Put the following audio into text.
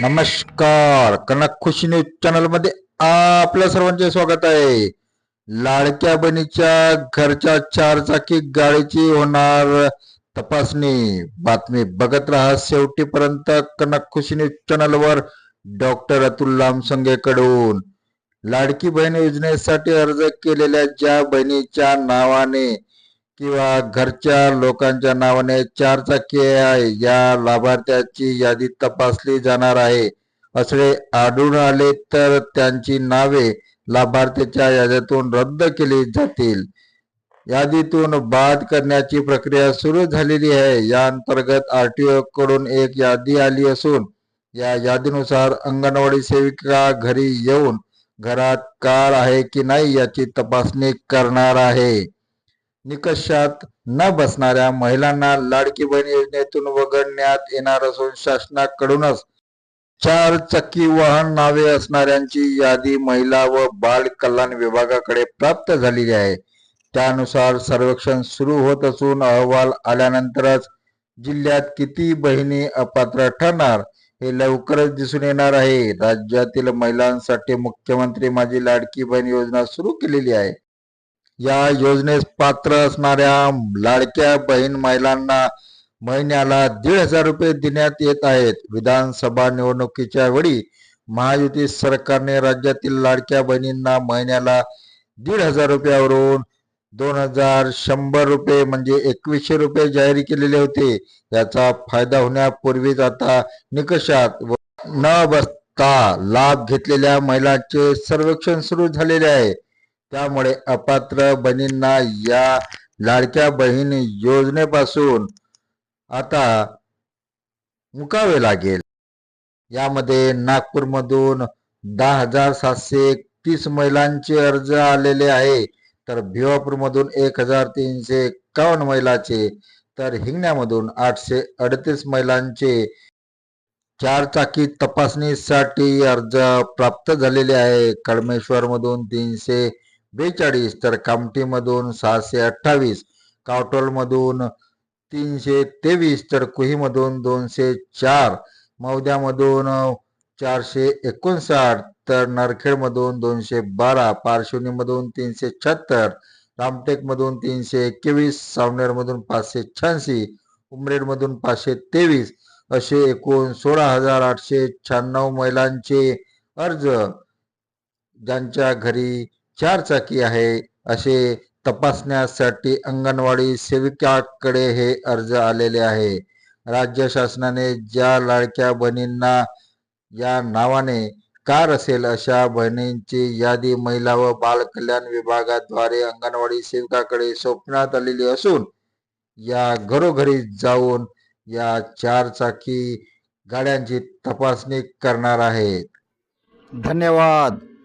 नमस्कार. कनक खुशी न्यूज चॅनलमध्ये आपल्या सर्वांचे स्वागत आहे. लाडक्या बहिणीच्या घरच्या चार चाकी गाडीची होणार तपासणी. बातमी बघत राहा शेवटीपर्यंत कनक खुशी न्यूज चॅनल वर डॉक्टर अतुल लामसंगे कडून लाडकी बहीण योजनेसाठी अर्ज केलेल्या ज्या बहिणीच्या नावाने किंवा घरच्या लोकांच्या नावाने चार चाकी आहे या लाभार्थ्याची यादी तपासली जाणार आहे. असे आढळून आले तर त्यांची नावे लाभार्थ्याच्या यादीतून रद्द केली जातील. यादीतून बाद करण्याची प्रक्रिया सुरू झालेली आहे. या अंतर्गत आरटीओ कडून एक यादी आली असून या यादीनुसार अंगणवाडी सेविका घरी येऊन घरात कार आहे की नाही याची तपासणी करणार आहे. निकषात न बसणाऱ्या महिलांना लाडकी बहीण योजनेतून वगळण्यात येणार असून शासनाकडूनच चार चक्की वाहन नावे असणाऱ्यांची यादी महिला व बाल कल्याण विभागाकडे प्राप्त झालेली आहे. त्यानुसार सर्वेक्षण सुरू होत असून अहवाल आल्यानंतरच जिल्ह्यात किती बहिणी अपात्र ठरणार हे लवकरच दिसून येणार आहे. राज्यातील महिलांसाठी मुख्यमंत्री माझी लाडकी बहीण योजना सुरू केलेली आहे. या योजनेस पात्र असणाऱ्या लाडक्या बहीण महिलांना महिन्याला दीड हजार रुपये देण्यात येत आहेत. विधानसभा निवडणुकीच्या वेळी महायुती सरकारने राज्यातील लाडक्या बहिणींना महिन्याला दीड हजार रुपयावरून दोन हजार शंभर रुपये म्हणजे एकवीसशे रुपये जाहीर केलेले होते. याचा फायदा होण्यापूर्वीच आता निकषात व न बसता लाभ घेतलेल्या महिलांचे सर्वेक्षण सुरू झालेले आहे. त्यामुळे अपात्र बहिणींना या लाडक्या बहीण योजनेपासून आता मुकावे लागेल. यामध्ये नागपूरमधून दहा हजार सातशे तीस महिलांचे अर्ज आलेले आहे. तर भिवापूरमधून एक हजार तीनशे एक्कावन्न महिलाचे तर हिंगण्यामधून आठशे अडतीस महिलांचे चार चाकी तपासणीसाठी अर्ज प्राप्त झालेले आहे. कडमेश्वरमधून तीनशे बेचाळीस तर कामठीमधून सहाशे अठ्ठावीस कावटोलमधून तीनशे तेवीस तर कुहीमधून दोनशे चार मौद्यामधून चारशे एकोणसाठ तर नरखेडमधून दोनशे बारा पारशिवनीमधून तीनशे शहात्तर रामटेकमधून तीनशे एकवीस सावनेरमधून पाचशे शहाऐंशी उमरेडमधून पाचशे तेवीस असे एकूण सोळा हजार आठशे शहाण्णव महिलांचे अर्ज ज्यांच्या घरी चार चाकी आहे. असे तपासण्यासाठी अंगणवाडी सेविकाकडे हे अर्ज आलेले आहे. राज्य शासनाने ज्या लाडक्या बहिणींना या नावाने कार असेल अशा बहिणींची यादी महिला व बाल कल्याण विभागाद्वारे अंगणवाडी सेविकाकडे सोपण्यात आलेली असून या घरोघरी जाऊन या चार चाकी गाड्यांची तपासणी करणार आहेत. धन्यवाद.